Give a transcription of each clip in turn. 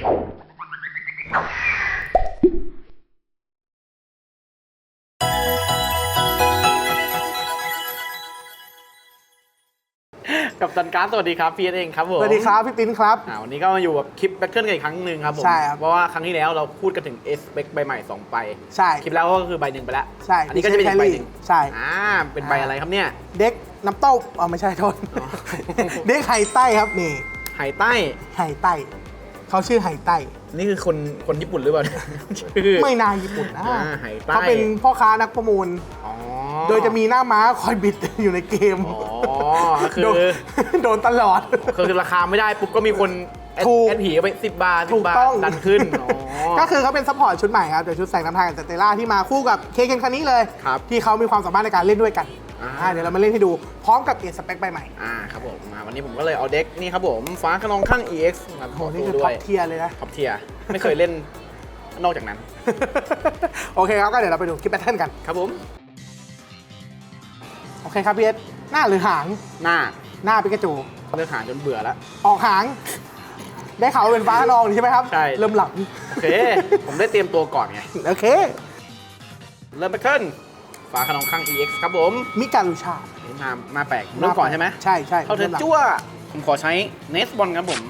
กับตันการ์ดสวัสดีครับพีเอสเองครับผมสวัสดีครับพี่ติ้นครับ อ่าวันนี้ก็มาอยู่กับคลิปแบทเทิลกันอีกครั้งหนึ่งครับผมใช่ครับเพราะว่าครั้งที่แล้วเราพูดกันถึงเอสเปคใบใหม่2ใบใช่คลิปแล้วก็คือใบหนึ่งไปแล้วใช่อันนี้ก็จะเป็นอีกใบหนึ่งใช่อ่าเป็นใบอะไรครับเนี่ยเด็กน้ำเต้าอ๋อไม่ใช่โทษอ๋อเด็กไฮใต้ครับนี่ไหใต้ไฮใต้ เขาชื่อไหไต้นี่คือคนคนญี่ปุ่นหรือเปล่าเนี่ยชื่อไม่นาญี่ปุ่นนะอ่าไฮใต้เขาเป็นพ่อค้านักประมูล อ๋อโดยจะมีหน้าม้าคอยบิดอยู่ในเกมอ๋อก็คือโดนโดนตลอด คือราคาไม่ได้ปุ๊บก็มีคนแอดถูกแอดผีเอาไปสิบบาทถูสิกบบาทต้อง ดันขึ้นอ๋อ ก็คือเขาเป็นซัพพอร์ตชุดใหม่ครับแต่ชุดแสงน้ำทางกับสเตล่าที่มาคู่กับเคเคนคันนี้เลย ครับที่เขามีความสามารถในการเล่นด้วยกันอ่า อ่าเดี๋ยวเรามาเล่นให้ดูพร้อมกับเอสเปคใบใหม่อ่าครับผมมาวันนี้ผมก็เลยเอาเด็กนี่ครับผมฟ้าขนองข้าง EX มาโอ้ขอโหนี่ดูคือด้ท็วอยปเทียร์เลยนะ ท็อปเทียร์ไม่เคยเล่นนอกจากนั้น โอเคครับก็เดี๋ยวเราไปดูคลิปแพทเทิร์นกัน ครับผม โอเคครับพี่เอสหน้าหรือหางหน้าหน้าปิกาจู เลือกหาจนเบื่อแล้ว ออกหาง ได้ข่าวว่าเป็นฟ้าขนองใช่ไหมครับ ใช่ เริ่มหลับโอเค ผมได้เตรียมตัวก่อนไง โอเค เริ่มไปขึ้นฟ้าขนองข้าง EX ครับผมมิการูชานี่มามาแปลกเริ่มก่อนใช่ไหมใช่ใช่เข้าเทิร์นริ่มหลับจั่ว ผมขอใช้เนสบอลครับผม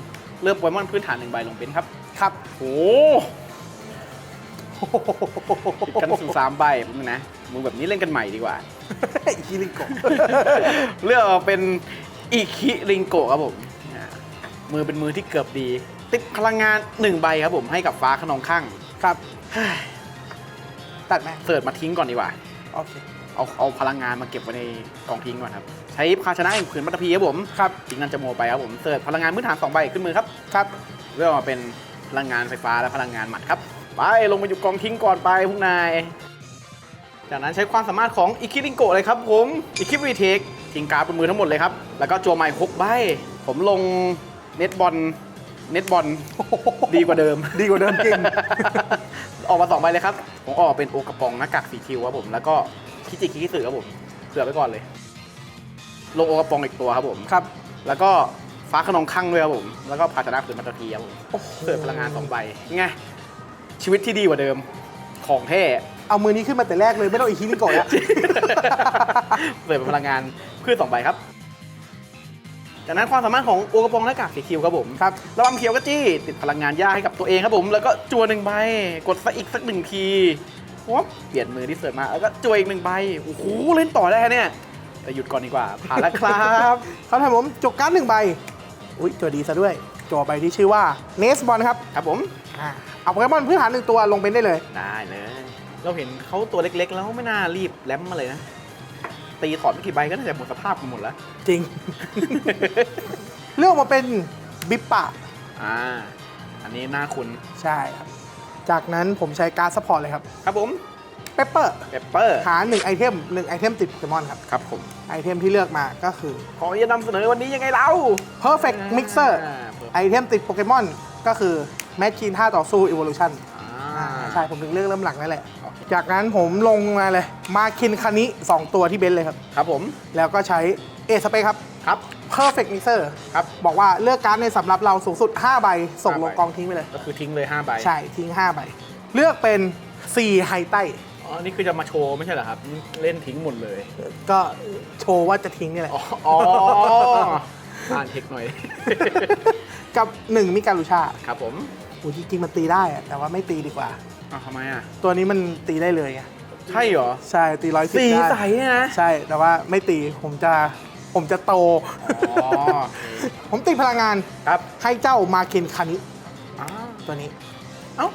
เลือกโปเกมอนพื้นฐานหนึ่งใบลงเป็นครับ ครับโอ้ติดกันสู่สามใบผมงนะมือแบบนี้เล่นกันใหม่ดีกว่าอีคิริโกะเลือกเอาเป็นอิคิริงโกะครับผมอ่ามือเป็นมือที่เกือบดี ติดพลังงานหนึ่งใบครับผมให้กับฟ้าขนองข้างครับ ตัดไหมเสิร์ชมาทิ้งก่อนดีกว่า โอเค เอาเอาพลังงานมาเก็บไว้ในกองทิ้งก่อนครับ ใช้ภาชนะแห่งผืนปัตตภีครับผมครับทิ้งนันจะโมไปครับผมเสิร์ชพลังงานพื้นฐานสองใบขึ้นมือครับครับเลือกมาเป็น พลังงานไฟฟ้าและพลังงานหมัดครับ ไปลงมาอยู่กองทิ้งก่อนไปพวกนาย จากนั้นใช้ความสามารถของอิคิริงโกะเลยครับผมอิคิรีเทคทิ้งการ์ดบนมือทั้งหมดเลยครับ แล้วก็จัวใหม่หกใบ ผมลงเน็ตบอลเน็ตบอลดีกว่าเดิม ดีกว่าเดิมจริง ออกมาสองใบเลยครับ ผมออกเป็นโอกระปองหน้ากากสีคิวครับผม แล้วก็คิจิคิคิสึครับผมเผื่อไว้ก่อนเลย ลงโอกระปองอีกตัวครับผม ครับ แล้วก็ ฟ้าขนองข้างด้วยครับผม แล้วก็ภาชนะผืนมัตตพีครับผมโอ้โหเสิร์ฟพลังงานสองใบไงชีวิตที่ดีกว่าเดิมของแท้เอามือนี้ขึ้นมาแต่แรกเลยไม่ต้องอีคิริโกะแล้วเสิร์ฟพลังงานพืชสองใบครับ จากนั้นความสามารถของโอกระปองหน้ากากสีคิวครับผมครับระวังเขียวกระจี้ติดพลังงานย่าให้กับตัวเองครับผม แล้วก็จัวหนึ่งใบ กดสักอีกสักหนึ่งทีวบเปลี่ยนมือที่เสิร์ฟมา แล้วก็จัวอีกหนึ่งใบ โอ้โหเล่นต่อได้เนี่ย แต่หยุดก่อนดีกว่าผ่านแล้วครับเขาทำผมจกการ์ดหนึ่งใบ อุ้ยตัวดีซะด้วยจัวใบที่ชื่อว่าเนสบอลครับครับผมอ่าเอาโปเกมอนพื้นฐานหนึ่งตัวลงเป็นได้เลย ได้เลย เราเห็นเขาตัวเล็กๆ แล้วไม่น่ารีบแลมมาเลยนะ ตีถอดไม่กี่ใบก็น่าจะหมดสภาพกันหมดแล้ว จริง เลือกมาเป็นบิปปะ อ่า อันนี้น่าคุณ ใช่ครับ จากนั้นผมใช้การ์ดซัพพอร์ตเลยครับ ครับผม เปปเปอร์เปปเปอร์หา1ไอเทม1ไอเทมติดโปเกมอนครับ ครับผม ไอเทมที่เลือกมาก็คือ ขอจะนำเสนอวันนี้ยังไงเรา Perfect Mixer อ่าไอเทมติดโปเกมอนก็คือแมชชีนท่าต่อสู้ Evolution อ่าใช่ผมถึงเลือกเริ่มหลังนั่นแหละโอเคจากนั้นผมลงมาเลย มาคินคานิ2ตัวที่เบนซ์เลยครับ ครับผม แล้วก็ใช้เอสเปครับ ครับ Perfect Mixer ครับ บอกว่าเลือกการ์ดในสำหรับเราสูงสุด 5 ใบ ส่งลงห้าใบกองทิ้งไปเลย ก็คือทิ้งเลย 5 ใบ ใช่ ทิ้ง 5 ใบ เลือกเป็น 4 ไฮไต้ อ๋อนี่คือจะมาโชว์ไม่ใช่เหรอครับ เล่นทิ้งหมดเลย ก็โชว์ว่าจะทิ้งนี่แหละ อ๋ออ๋ออ่านเทคหน่อย กับ1มิการูชาครับผมโอ้จริงๆมันตีได้อะแต่ว่าไม่ตีดีกว่า อ้าวทำไมอะ ตัวนี้มันตีได้เลยไง ใช่เหรอ ใช่ตีร้อยสิบสีได้ใสเนี่ยนะ ใช่แต่ว่าไม่ตีผมจะผมจะโต อ๋อ ผมตีพลังงานครับให้เจ้ามาเคนคานิอ้าวตัวนี้ เอ้า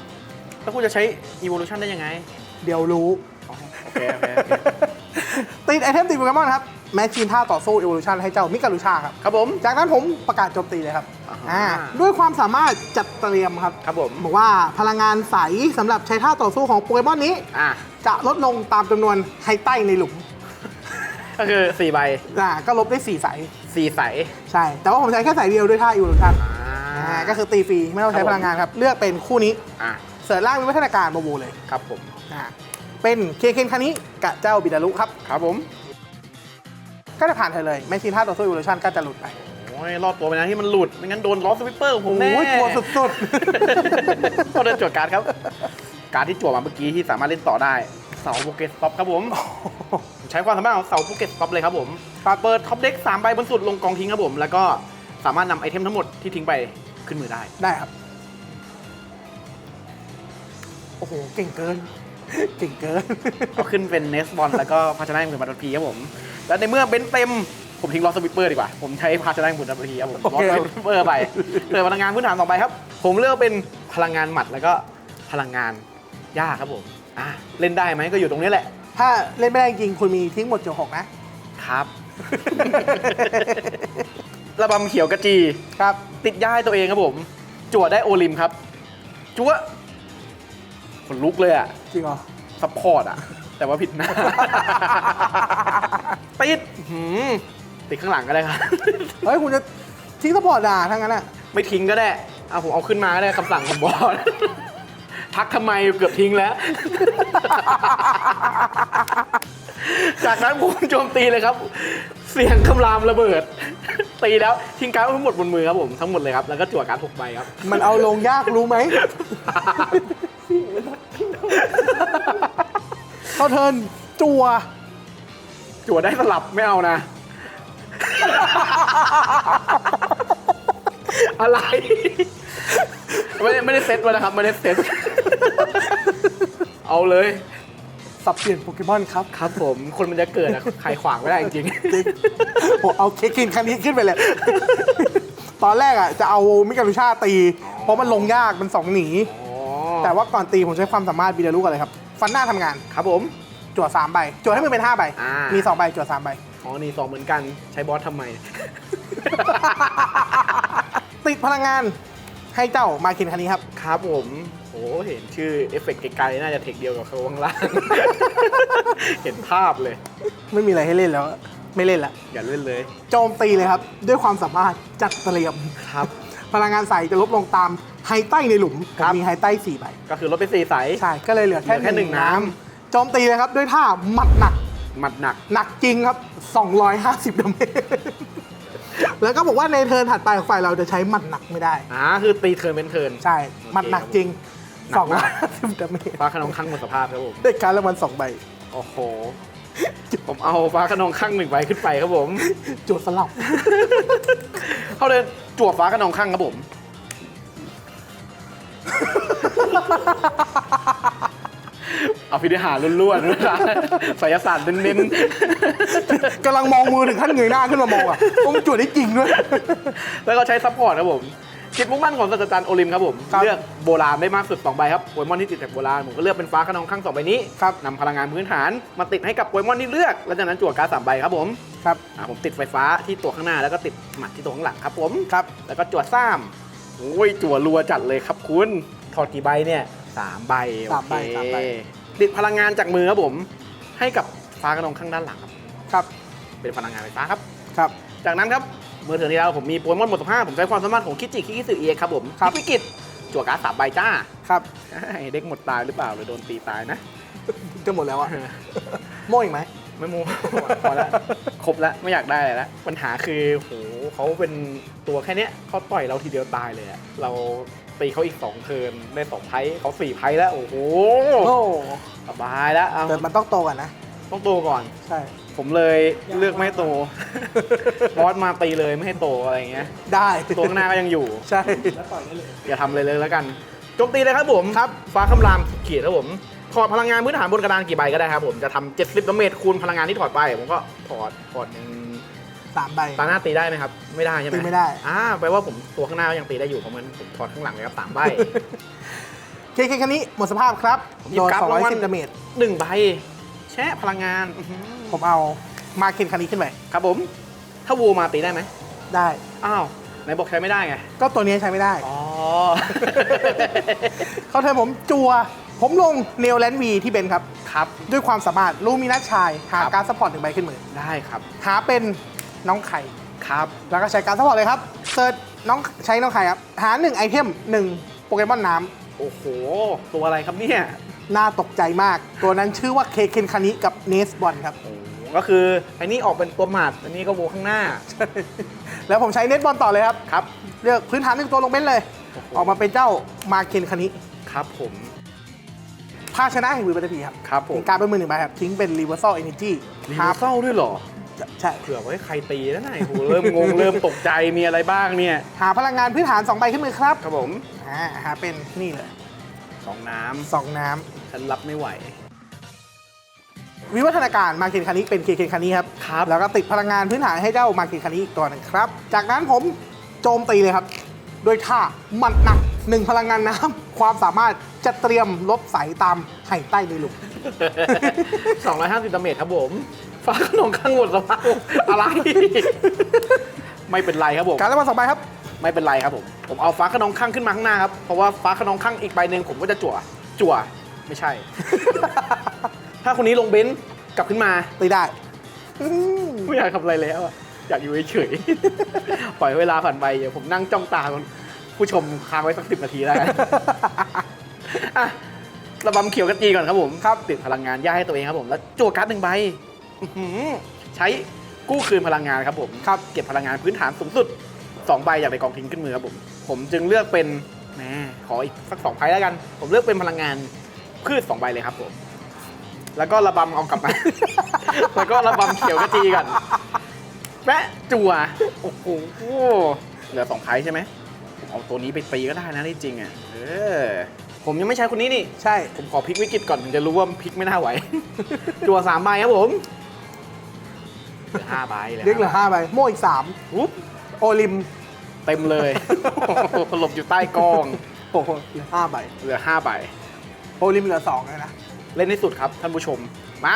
แล้วคุณจะใช้ evolution ได้ยังไง เดี๋ยวรู้อ๋อโอเคโอเคโอเคติดไอเทมติดโปเกมอนครับ แมชชีนท่าต่อสู้ Evolution ให้เจ้ามิการูชาครับ ครับผม จากนั้นผมประกาศโจมตีเลยครับอ่าอ่า ด้วยความสามารถจัดเตรียมครับครับผม บอกว่าพลังงานใสสำหรับใช้ท่าต่อสู้ของโปเกมอนนี้ อะ จะลดลงตามจำนวนไฮไต้ในหลุมก็คือสี่ใบอ่าก็ลบได้4สายสี่ใสใช่ แต่ว่าผมใช้แค่สายเดียวด้วยท่า Evolution อ่า อ่าก็คือตีฟรีไม่ต้องใช้ครับผมพลังงานครับ เลือกเป็นคู่นี้ อะ เสริร์ชล่างมีวัฒนาการโมโบเลยครับผมอ่าเป็นเคเคนคานิกับเจ้าบิดารุครับ ครับผมก็จะผ่านเธอเลยแมชชีนท่าต่อสู้ Evolution ก็จะหลุดไปโอ้โอ้ยรอดตัวไปนะที่มันหลุดไม่งั้นโดนล้อสวิปเปอร์ของผมแน่โอ้ยกลัวสุดก็เดินจวดการดครับ การดที่จั่วมาเมื่อกี้ที่สามารถเล่นต่อได้เสาโปเกตสต็อปครับผมๆใช้ความสามารถของเสาโปเกตสต็อปเลยครับผมเปิดท็อปเด็กสามใบบนสุดลงกองทิ้งครับผม แล้วก็สามารถนำไอเทมทั้งหมดที่ทิ้งไปขึ้นมือได้ได้ครับ อ้โห เก่งเกิน เก่งเกิน ก็ขึ้นเป็นเนสบอลแล้วก็ภาชนะหมื่นบัตรพีครับผม แล้วในเมื่อเบนซ์เต็ม ผมทิ้งลอสวิปเปอร์ดีกว่า ผมใช้ภาชนะหมื่นบัตรพีครับผมโอลอเคสวิปเปอร์ไปเติมพลังงานพื้นฐานต่อไปครับ ผมเลือกเป็นพลังงานหมัดแล้วก็พลังงานหญ้าครับผมอะเล่นได้ไหมก็อยู่ตรงนี้แหละ ถ้าเล่นไม่ได้จริงคุณมีทิ้งหมดจหกนะครับระบำเขียวกระจีครับ ติดย่ายตัวเองครับผม จั่วได้โอลิมครับจั่ว ขนลุกเลยอะจริงเหรอ ซัพพอร์ตอะแต่ว่าผิดหน้า ติดหืมติดข้างหลังก็ได้ครับ เฮ้ย คุณจะทิ้งสปอร์ตด่าทั้งนั้นอะ ไม่ทิ้งก็ได้ เอาผมเอาขึ้นมาก็ได้คำสั่งของบอสทักทำไมเกือบทิ้งแล้ว จากนั้นผมโจมตีเลยครับ เสียงคำรามระเบิด ตีแล้วทิ้งการ์ดทั้งหมดบนมือครับผมทั้งหมดเลยครับ แล้วก็จั่วการ์ดหกใบครับ มันเอาลงยากรู้ไหม เข้าเทิร์นจัวจั่วได้สลับไม่เอานะ อะไร ไม่ได้ไม่ได้เซตมานะครับ ไม่ได้เซตเอาเลย สับเปลี่ยนโปเกมอนครับ ครับผม คนมันจะเกิดอะใครขวางไม่ได้จริงจริงผมเอาเคกินคันนี้ขึ้นไปเลย ตอนแรกอะจะเอามิกาลุชาตี เพราะมันลงยากมันสองหนีๆอ๋อ แต่ว่าก่อนตีผมใช้ความสามารถบีเดลูกอะไรครับ ฟันหน้าทำงาน ครับผมจั่วสามใบจั่วให้มันเป็นห้าใบ อ่ามี มีสองใบจั่วสามใบ อ๋อนี่สองเหมือนกันใช้บอสทำไม ติดพลังงานให้เจ้ามาคินคันนี้ครับ ครับผมโอ้เห็นชื่อเอฟเฟกต์ไกลๆน่าจะเทคเดียวกับเขาข้างล่าง เห็นภาพเลย ไม่มีอะไรให้เล่นแล้ว ไม่เล่นละอย่าเล่นเลย โจมตีเลยครับ ด้วยความสามารถจัดเตรียม ครับ พลังงานใส่จะลบลงตามไฮใต้ในหลุมครับผมมีไฮใต้สี่ใบก็คือลดไปสี่ใสใช่ก็เลยเหลือแค่เหลือแค่หนึ่งน้โจมตีเลยครับด้วยท่าหมัดหนักหมัดหนัก หนักจริงครับ 250ดาเมจ แล้วก็บอกว่าในเทิร์นถัดไปของฝ่ายเราจะใช้หมัดหนักไม่ได้ อ่า คือตีเทิร์นเป็นเทิร์น ใช่ หมัดหนักจริง หนักมาก 250ดาเมจฟ้าขนองข้างหมดสภาพครับผม ได้การรางวัลสองใบ โอ้โห ผมเอาฟ้าขนองข้างหนึ่งใบขึ้นไปครับผมโจทย์สลับ เขาเลยจั่วฟ้าขนองข้างครับผม เอาพิธีหารล้วนๆด้วยนะศิลศาสตร์เน้นกำลังมองมือถึงขั้นเงยหน้าขึ้นมามองอะว่ามันจวดได้จริงด้วย ๆ แล้วก็ใช้ซัพพอร์ตครับผม จิตมุ่งมั่นของศาสตราจารย์โอลิมครับผมครับเลือกโบราณได้มากสุด2ใบครับโปเกมอนที่ติดจากโบราณผมก็เลือกเป็นฟ้าขนองข้างสองใบนี้ครับ นำพลังงานพื้นฐานมาติดให้กับโปเกมอนที่เลือกแล้วจากนั้นจั่วการ์ดสามใบครับผมครับอ่าผมติดไฟฟ้าที่ตัวข้างหน้าแล้วก็ติดหมัดที่ตัวข้างหลังครับผมครับแล้วก็จั่วซ้ำโอ้ยจั่วรัวจัดเลยครับคุณถอดกี่ใบเนี่ยสามใบสามใบโอเคสามใบ ติดพลังงานจากมือครับผม ให้กับฟ้ากระนองข้างด้านหลังครับครับ เป็นพลังงานไฟฟ้าครับ ครับ จากนั้นครับ เมื่อเถื่อนที่แล้วผมมีโปเกมอนหมดสภาพผมใช้ความสามารถของคิจิคิคิสึเอกครับผมครับพลิกวิกฤตจั่วการ์ดสามใบจ้าครับใช่เด็กหมดตายหรือเปล่าหรือโดนตีตายนะ จะหมดแล้วอะโม่อีกไหม ไม่โมพอแล้วครบแล้วไม่อยากได้อะไรแล้วปัญหาคือโหเขาเป็นตัวแค่เนี้ยเขาต่อยเราทีเดียวตายเลยอะเราตีเขาอีกสองเทิร์นได้สองไพ่เขาสี่ไพ่แล้ว โอ้โหโอ้สบายแล้วเอาแต่มันต้องโตกันนะ ต้องโตก่อน ใช่ ผมเลยเลือกไม่ให้โต บอสมาตีเลยไม่ให้โตอะไรอย่างเงี้ย ได้ตัวข้างหน้าก็ยังอยู่ ใช่ อย่าทำเลยเลยแล้วกันโจมตีเลยครับผมครับฟ้าคำรามเขียดครับผม ถอดพลังงานพื้นฐานบนกระดานกี่ใบก็ได้ครับผม จะทำ70ดาเมจคูณพลังงานที่ถอดไป ผมก็ถอดถอดหนึ่งสามใบ ตาหน้าตีได้ไหมครับ ไม่ได้ใช่ไหมตีไม่ได้ อ่าแปลว่าผมตัวข้างหน้าก็ยังตีได้อยู่เพราะมันผมถอดข้างหลังเลยครับสามใบ เคเคคันนี้หมดสภาพครับหยิบโดนกราฟรางวัล210ดาเมจหนึ่งใบ แช่พลังงานอื้อหือ ผมเอามาเคนคันนี้ขึ้นไปครับผม ถ้าวูมาตีได้ไหมได้ อ้าวไหนบอกใช้ไม่ได้ไง ก็ตัวนี้ใช้ไม่ได้ อ๋อ เขาเทิร์นผมจัว ผมลงเนลแลนด์วีที่เบนครับ ครับ ด้วยความสามารถลูมินัสชาย หาครับ การดซัพพอร์ตหนึ่งใบขึ้นมือ ได้ครับ หาเป็นน้องไข่ ครับ แล้วก็ใช้การดซัพพอร์ตเลยครับเซิร์ชน้องใช้น้องไข่ครับ หาหนึ่งไอเทมหนึ่งโปเกมอนน้โอ้โห ตัวอะไรครับเนี่ยำ น่าตกใจมาก ตัวนั้นชื่อว่าเคเคนคานิกับเนสบอลครับโอ้ก็คือไอ้นี่ออกเป็นตัวหมัดอันนี้ก็โวข้างหน้า แล้วผมใช้เน็ตบอลต่อเลยครับ ครับ เลือกพื้นฐานหนึ่งตัวลงเบนเลยโอ้โหออกมาเป็นเจ้ามาเคนคานิครับผมภาชนะแห่งวิบัติพีครับครับผมเป็นการเป็นมือหนึ่งใบครับ ทิ้งเป็น reversal energy รีครัเศร้าด้วยเหรอ ใช่ เผื่อไว้ใครตีแล้วนะโอ้โหเริ่มงง เริ่มตกใจมีอะไรบ้างเนี่ย หาพลังงานพื้นฐาน2ใบขึ้นมือครับ ครับผม อ่า หาเป็นนี่เลย สองน้สองน้ำฉันรับไม่ไหวำวิวัฒนาการมาเคนคานิเป็นเคเคนคานิครับครับ แล้วก็ติดพลังงานพื้นฐานให้เจ้ามาเคนคานิอีกตัวหนึงครับ จากนั้นผมโจมตีเลยครับ โดยท่าหมัดหนักหนึ่งพลังงานน้ำความสามารถจะเตรียมลบใสตามไห่ใต้ในหลุม 250ดาเมจครับผมฟ้าขนมข้างหมดสภาพอะไร ไม่เป็นไรครับผม การเล่นบอลสองใบครับ ไม่เป็นไรครับผม ผมเอาฟ้าขนองข้างขึ้นมาข้างหน้าครับ เพราะว่าฟ้าขนองข้างอีกใบหนึ่งผมก็จะจั่ว จั่ว ไม่ใช่ ถ้าคนนี้ลงเบนซ์กลับขึ้นมาตีได้อืมไม่อยากทำอะไรแล้วอะอยากอยู่เฉยๆ ปล่อยเวลาผ่านไปเดี๋ยวผมนั่งจ้องตาคนผู้ชมค้างไว้สักสิบนาทีได้อะระบำเขียวกันจีก่อนครับผมครับติดพลังงานย่าให้ตัวเองครับผมแล้วจั่วการ์ดหนึ่งใบอื้อหือใช้กู้คืนพลังงานครับผมครับเก็บพลังงานพื้นฐานสูงสุด สองใบจากในกองทิ้งขึ้นมือครับผม ผมจึงเลือกเป็นแหมขออีกสักสองไพ่แล้วกัน ผมเลือกเป็นพลังงานพืชสองใบเลยครับผม แล้วก็ระบำเอากลับมา แล้วก็ระบำเขียวกระจีก่อนแปะจั่วโอ้โหเหลือสองไพ่ใช่ไหมผมเอาตัวนี้ไปตีก็ได้นะที่จริงอะเออผมยังไม่ใช้คนนี้นี่ใช่ ผมขอพลิกวิกฤตก่อนถึงจะรู้ว่าพลิกไม่น่าไหว จั่วสามใบครับผมเหลือห้าใบเลยเรียกเหลือห้าใบโม่อีกสามอุ๊บ โอลิมเต็มเลย หลบอยู่ใต้กองโอ้โหเหลือห้าใบเหลือห้าใบโอลิมเหลือสองเลยนะ เล่นให้สุดครับท่านผู้ชม มา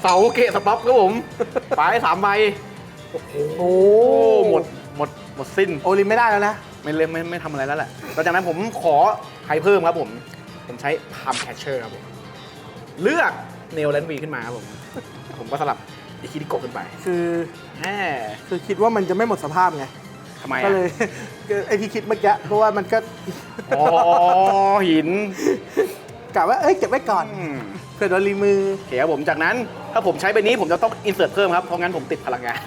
เสาเกะสต็อปครับผมไปสามใบโอ้โหโอ้หมดหมดหมดสิ้น โอลิมไม่ได้แล้วนะ ไม่เล่นไม่ไม่ทำอะไรแล้วแหละหลังจากนั้นผมขอใครเพิ่มครับผม ผมใช้พามแคชเชอร์ครับผม เลือกเนลแลนวีขึ้นมาครับผม ผมก็สลับ อิคิริโกะขึ้นไปคือแหมคือคิดว่ามันจะไม่หมดสภาพไงทำไมก็อะเลยก็ไอที่คิดเมื่อกี้เพราะว่ามันก็อ๋อหินกะว่าเอ้ยเก็บไว้ก่อนอืมเผื่อโดนรีมือ โอเคครับผมจากนั้น ถ้าผมใช้ใบนี้ผมจะต้องอินเสิร์ตเพิ่มครับ เพราะงั้นผมติดพลังงาน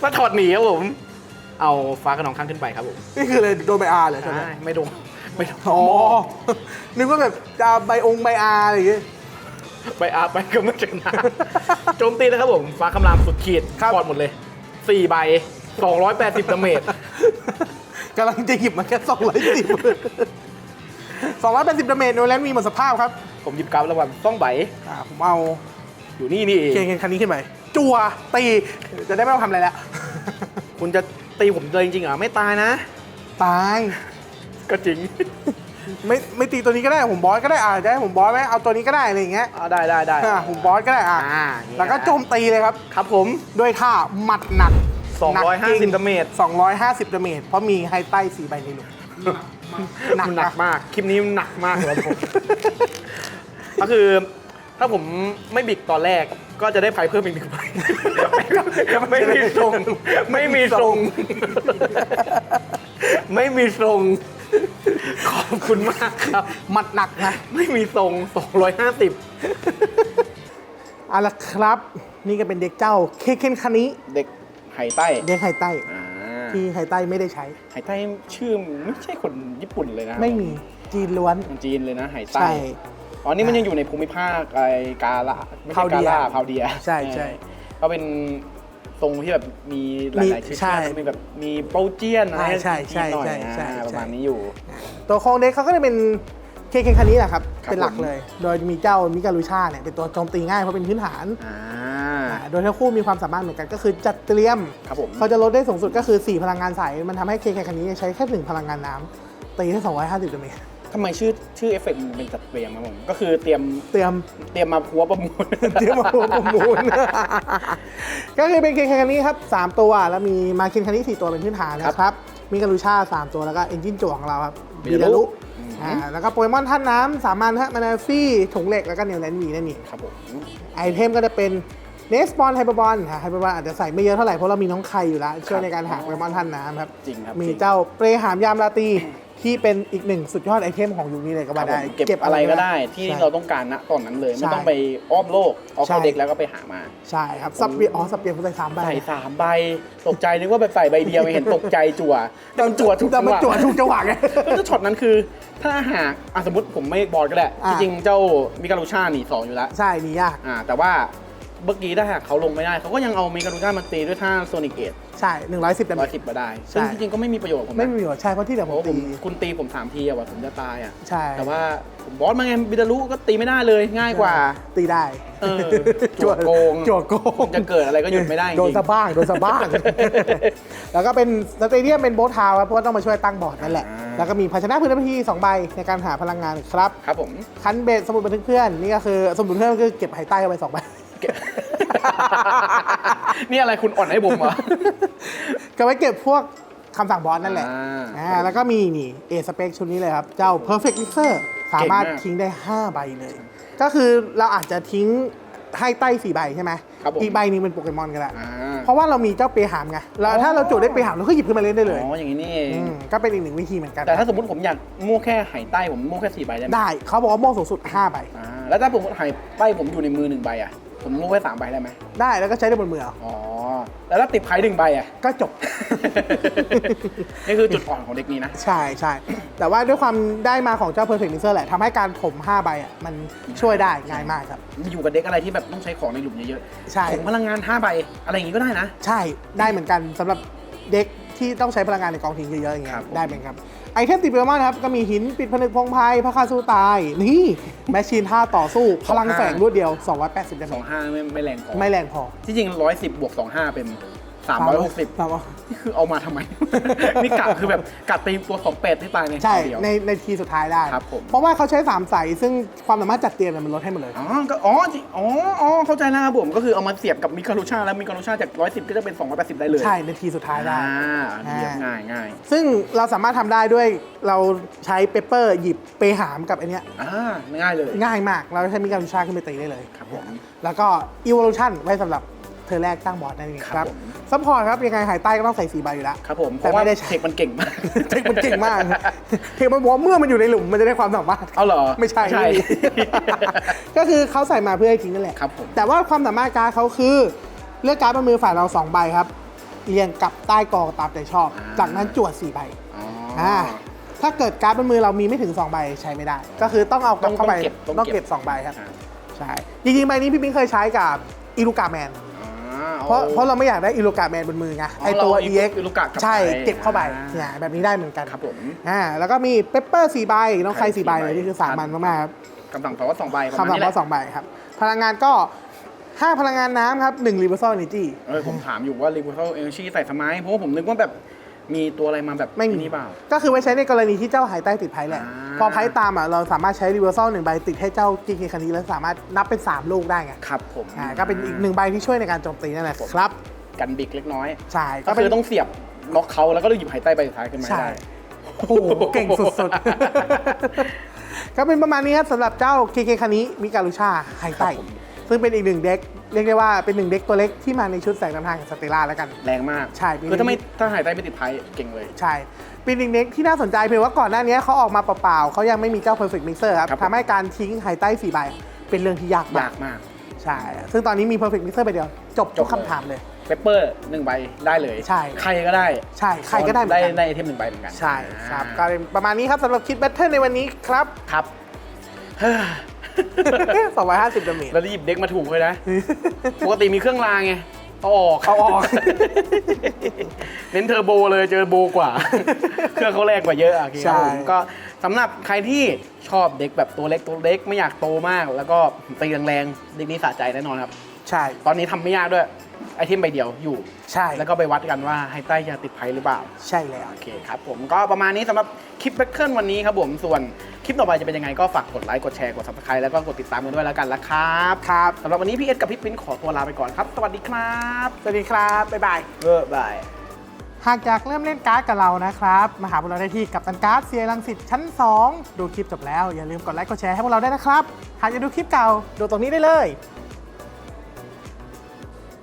ถ้าถอดหนีครับผม เอาฟ้ากระนองข้างขึ้นไปครับผมนี่คือเลยโดนไบอาร์เลยใช่ไหมใช่ไม่โดนไม่โดนอ๋อนึกว่าแบบจะเอาใบองค์ใบอาร์อะไรอย่างเงี้ย ไปอาไปก็ไม่ชนะ โจมตีนะครับผม ฟ้าคำรามสุดขีดครับปอดหมดเลย4ใบ280ดาเมจกำลังจะหยิบมาแค่สองร้อยสิบสองร้อยแปดสิบดาเมจโนแลนมีหมดสภาพครับ ผมหยิบกราฟแล้ววันต้องใบอ่าผมเอาอยู่นี่นี่เองเคเคนคันนี้ขึ้นไปจัวตีจะได้ไม่ต้องทำอะไรแล้ว คุณจะตีผมเลยจริงๆเหรอไม่ตายนะ ตาย ก็จริง ไม่ไม่ตีตัวนี้ก็ได้ผมบอสก็ได้อ่าจะให้ผมบอสไหมเอาตัวนี้ก็ได้อะไรอย่างเงี้ยเอาได้ได้ได้อ่าผมบอสก็ได้อ่าอ่าแล้วก็โจมตีเลยครับ ครับผม ด้วยท่าหมัดหนัก250ดาเมจ 250ดาเมจเพราะมีไฮใต้สี่ใบในหลุม หนักมันหนักนะมาก คลิปนี้มันหนักมากเลยครับผม ก็คือ ถ้าผมไม่บิกตอนแรก ก็จะได้ไฟเพิ่มอีกหนึ่งใบไม่มีทรง ไม่มีทรง ไม่มีทรงข อบคุณมากครับหมัดหนักนะ ไม่มีทรง 250 เอาละครับ นี่ก็เป็นเด็กเจ้าเคเคนคันนี้ เด็กไหใต้เด็กไฮใต้ อ่าที่ไฮใต้ไม่ได้ใช้ ไหใต้ชื่อไม่ใช่คนญี่ปุ่นเลยนะไม่มีจีนล้วนคนจีนเลยนะไหใต้ ใช่ อ๋อ นี่มันยังอยู่ในภูมิภาคไอ้กาลาไม่ใช่พาวเดีกายลาพาวเดียใช่ใช่ ก็เป็น ทรงที่แบบมีหลายๆมีชิ้นใช่มีแบบมีโปรเจียนอะไรใช่ใช่นิดหน่อยใช่ใช่อ่าใช่ประมาณนี้อยู่ ตัวโครงเด็กเขาก็จะเป็นเคเคนคันนี้แหละครับ ครับเป็นหลักผม เลย โดยมีเจ้ามิการูชาเนี่ยเป็นตัวโจมตีง่ายเพราะเป็นพื้นฐานอ่าอ่าโดยทั้งคู่มีความสามารถเหมือนกันก็คือจัดเตรียม ครับผมเขาจะลดได้สูงสุดก็คือ 4 พลังงานใสมันทำให้เคเคนคันนี้ใช้แค่ 1 พลังงานน้ำตีได้250ดาเมจ ทำไมชื่อชื่อเอฟเฟกต์มันเป็นจัดเตรียมครับผมก็คือเตรียมเตรียม เตรียมมาพัวประมูล เตรียมมาประมูล ก็คือเป็นเคเคนคันนี้ครับ 3 ตัว แล้วมีมาคินคันนี้4ตัวเป็นพื้นฐานนะครับ มีการูชา 3 ตัวแล้วก็เอนจินจั่วของเราครับบิบีดาดารุรุอ่าแล้วก็โปเกมอนท่านน้ำสามัญฮะมานาฟี่ถุงเหล็กแล้วก็เนลแลนวีนั่นเอง ครับผม ไอเทมก็จะเป็นเนสปอนไฮเปอร์บอลไฮเปอร์บอลอาจจะใส่ไม่เยอะเท่าไหร่เพราะเรามีน้องไข่อยู่แล้วช่วยในการหาโปเกมอนท่านน้ำครับ จริงครับมีจริง เจ้าเปรหามยามลาตีเค ที่เป็นอีกหนึ่งสุดยอดไอเทมของยุคนี้เลยก็ครัว่าบผได้มเก็บอะไรก็ได้ที่ใช่เราต้องการณตอนนั้นเลย ไม่ใช่ต้องไปอ้อมโลกเอาเข้าใช่เด็กแล้วก็ไปหามา ใช่ครับสับเปลี่ยนอ๋อสับเปลี่ยนผมใส่สามใบใส่สามใบตกใจนึกว่าแบบใส่ใบเดียวเห็นตกใจจั่วแต่มันจั่วถูกแต่จังหมันวะจั่วถูกจังหวะไงแล้วช็อตนั้นคือ ถ้าหากอะสมมติผมไม่บอลก็ได้อะจริงๆเจ้ามิการูชาหนีสองอยู่แล้วใช่นี่ยากอ่าแต่ว่า เมื่อกี้ถ้าหากเขาลงไม่ได้ เขาก็ยังเอามิการูชามาตีด้วยท่าโซนิกเอทใช่ 110ดาเมร้อยจสิบมาได้ใช่ซึ่งจริงๆก็ไม่มีประโยชน์กับผมนะไม่มีประโยชน์ใช่เพราะที่เดี๋ยวเพผมราะว่าผตีมคุณตีผมสามทีอะว่าผมจะตายอะใช่แต่ว่าผมบอสมาไงบิดารุก็ตีไม่ได้เลยง่ายกว่า ตีได้เออจั่วโกงจั่วโกงจะเกิดอะไรก็หยุดไม่ได้จริง โดนสะบ้างโดนสะบ้าง แล้วก็เป็นสเตเดียมเป็นโบททาวน์ครับเพราะว่าต้องมาช่วยตั้งบอร์ดนั่นแหละ อ่า แล้วก็มีภาชนะพื้นที่สองใบในการหาพลังงานครับ ครับผม คันเบสสมุดบันทึกเพื่อน นี่ก็คือสมุดบันทึกเพื่อนก็คือเก็บไฮใต้เข้าไปสองใบเก็บ นี่อะไรคุณอ่อนให้ผมเหรอ ก็ไว้เก็บพวกคำสั่งบอสนั่นแหละอ่าอ่าแล้วก็มีนี่เอสเปคชุดนี้เลยครับ เจ้า perfect mixer สามารถเก่งมากทิ้งได้ 5 ใบเลย ก็คือเราอาจจะทิ้งให้ใต้4ใบใช่ไหมครับผม อีกใบหนึงเป็นโปเกมอนก็ได้ อ่า เพราะว่าเรามีเจ้าเปหามไงแล้วอ๋อถ้าเราจุดได้เปหามเราก็หยิบขึ้นมาเล่นได้เลยอ๋ออย่างนี้นี่เองอืมก็เป็นอีกหนึ่งวิธีเหมือนกันแต่ถ้าสมมติผมอยากมั่วแค่หายใต้ผมมั่วแค่สี่ใบได้ไหมได้เขาบอกว่าโม่สูงสุด5ใบ อ่าแล้วถ้าผมหายใต้ผมอยู่ในมือหนึ่งใบอะ ผมมั่วแค่สามใบได้ไหมได้แล้วก็ใช้ได้บนมือเอาอ๋อ แล้วถ้าติดไพ่หนึ่งใบอะก็จบ นี่คือจุดอ่อนของเด็กนี้นะ ใช่ใช่แต่ว่าด้วยความได้มาของเจ้า perfect mixer แหละทำให้การถม5ใบอะมันช่วยได้ง่ายมากครับ อยู่กับเด็กอะไรที่แบบต้องใช้ของในหลุมเยอะใช่ ๆผมพลังงาน5ใบอะไรอย่างงี้ก็ได้นะ ใช่ได้เหมือนกันสำหรับเด็กที่ต้องใช้พลังงานในกองทิ้งเยอะๆอย่างเงี้ครัยบผม ได้เหมือนครับ ไอเทมติดเปรมอนครับ ก็มีหินปิดผนึกพงไพพระคาสู้ตาย นี่ แมชชีนท่าต่อสู้ พลังแฝงรวดเดียว 280ดาสเมองจห้าไม่ไม่แรงพอไม่แรงพอ ที่จริงร้อยสิบบวกสองห้าเป็น สามร้อยหกสิบสามร้อยนี่คือเอามาทำไม นี่กะคือแบบกัดตีตัวของเป็ดที่ตายในใช่เดียว ในในทีสุดท้ายได้ ครับผม เพราะว่าเขาใช้3ใสซึ่งความสามารถจัดเตรียมเนี่ยมันลดให้หมดเลย อ๋อก็อ๋อจริงอ๋ออ๋อเข้าใจแล้วครับผม ก็คือเอามาเสียบกับมิคารุชาแล้วมิคารุชาจากร้อยสิบก็จะเป็นสองร้อยแปดสิบได้เลยใช่ในทีสุดท้ายได้ อ่าเรียบง่ายง่ายซึ่งเราสามารถทำได้ด้วยเราใช้เปเปอร์หยิบเปหามกับไอเนี้ยอ่าง่ายเลย ง่ายมาก เราใช้มิการุชาขึ้นไปตีได้เลยครับผม แล้วก็ evolution ไว้สำหรับ เธอแรกตั้งบอร์ดนั่นเองคครัรับบผมซัพพอร์ตครับยังไงหายใต้ก็ต้องใส่สีใบอยู่แล้วครับผมเพแต่ราะว่าไม่ได้ใช้เทคมันเก่งมากเทคมันเก่งมากเทคมันบอกว่าเมื่อมันอยู่ในหลุมมันจะได้ความสามารถเอาเหรอไม่ใช่ใช่ ก็คือเขาใส่มาเพื่อให้ทิ้งนั่นแหละครับผมแต่ว่าความสามารถการดเขาคือ เลือกการ์ดบนมือฝ่ายเราสองใบครับเรียงกลับใต้กองตามใจชอบ จากนั้นจวดสี่ใบอ๋อออ่าถ้าเกิดการ์ดบนมือเรามีไม่ถึง2ใบใช้ไม่ได้ ก็คือต้องเอากลับเข้าไปต้องเก็บต้องเก็บต้องเก็บ2ใบครับอ่าใช่จริงๆใบนี้พี่ปิ๊งเคยใช้กับอิลูกาแมนอ่ เพราะเพราะเราไม่อยากได้อิลูกาแมนบนมือไงอ๋อไอตัว เราเอา EX อิลูกะกลับใช่ไปเก็บเข้าไปอ่า เนี่ยแบบนี้ได้เหมือนกันครับผม อ่าแล้วก็มีเปปเปอร์สี่ใบน้องใครใครสี่ใบสี่ใบเลยนี่คือสามัญมากๆครับ กำลังเพราะว่าสองใบประคำมาณสั่งนี้แหว่าละสองใบครับ พลังงานก็ 5 พลังงานน้ำครับ1 Universal Energy เออผมถามอยู่ว่า r e v o l u Energy ใส่สมัยเพราะว่าผมนึกว่าแบบ มีตัวอะไรมาแบบไม่มี นี่เปล่า ก็คือไว้ใช้ในกรณีที่เจ้าหายใต้ติดไพ่แหละ อ่า พอไพ่ตามอะเราสามารถใช้ Universal หนึ่งใบติดให้เจ้ากิเกคันนี้แล้วสามารถนับเป็น 3 ลูกได้ไงครับผมอ่าก็เป็นอีกหนึ่งใบที่ช่วยในการโจมตีนั่นแหละครับกันบิกเล็กน้อย ใช่ก็เป็คืน อต้องเสียบน็อกเขาแล้วก็เลยหยิบหายใต้ใบสุดท้ายขึ้นมาให้ใช่ ได้ โอ้โหเก่งสุดๆ ก็เป็นประมาณนี้ครับสำหรับเจ้าเคเคคันนี้มิการุชาไฮไตครับผม ซึ่งเป็นอีกหนึ่งเด็กเรียกได้ว่าเป็นหนึ่งเด็กตัวเล็กที่มาในชุดแสงนำทางของสเตล่าแล้วกัน แรงมากใช่ปีนี้คือถ้าไม่ถ้าหายใต้ไม่ติดไพ่เก่งเลย ใช่เป็นอีกเด็กที่น่าสนใจเพียงว่าก่อนหน้านี้เขาออกมาเปล่าๆเขายังไม่มีเจ้า perfect mixer ครับครับผม ทำให้การทิ้งไฮไตสี่ใบเป็นเรื่องที่ยากมายากกมาก ใช่ซึ่งตอนนี้มี perfect mixer ไปเดียวจบจทุบกเลย คำถามเลย เปเปอร์หนึ่งใบได้เลยใช่ ใครก็ได้ใช่ใครก็ได้เหมือได้นกันได้ไอเทมหนึ่งใบเหมือนกันใช่ครับก็เป็นประมาณนี้ครับสำหรับคิดแบทเทิลในวันนี้ครับครับ 250ดาเมจ แล้วรีบเด็กมาถูกเลยนะ ปกติมีเครื่องรางไงเอาออกเอาออก เน้นเทอร์โบเลยเจอโบกว่า เครื่องเขาแรงกว่าเยอะอะโอเคครับผมใช่ก็สำหรับใครที่ชอบเด็กแบบตัวเล็กตัวเล็กไม่อยากโตมาก แล้วก็ตีแรงๆเด็กนี้สะใจแน่นอนครับ ใช่ ตอนนี้ทำไม่ยากด้วย ไอเทมใบเดียวอยู่ ใช่แล้วก็ไปวัดกันว่าไฮใต้จะติดไพ่หรือเปล่า ใช่แล้ว โอเคครับผมก็ประมาณนี้สำหรับคลิปแบคเกิลวันนี้ครับผม ส่วนคลิปต่อไปจะเป็นยังไงก็ฝากกดไลค์ กดแชร์ กด subscribe แล้วก็กดติดตามกันด้วยแล้วกันละครับครับสำหรับวันนี้พี่เอ็ดกับพี่ปิ้นขอตัวลาไปก่อนครับ สวัสดีครับ สวัสดีครับ บ๊ายบาย เออบาย หากอยากเริ่มเล่นการ์ดกับเรานะครับ มาหาพวกเราได้ที่กับตันการ์ดเซียรังสิตชั้น 2 ดูคลิปจบแล้วอย่าลืมกดไลค์ กดแชร์ให้พวกเราได้วยนะครับ หากอยากดูคลิปเก่าดูตรงนี้ได้เลย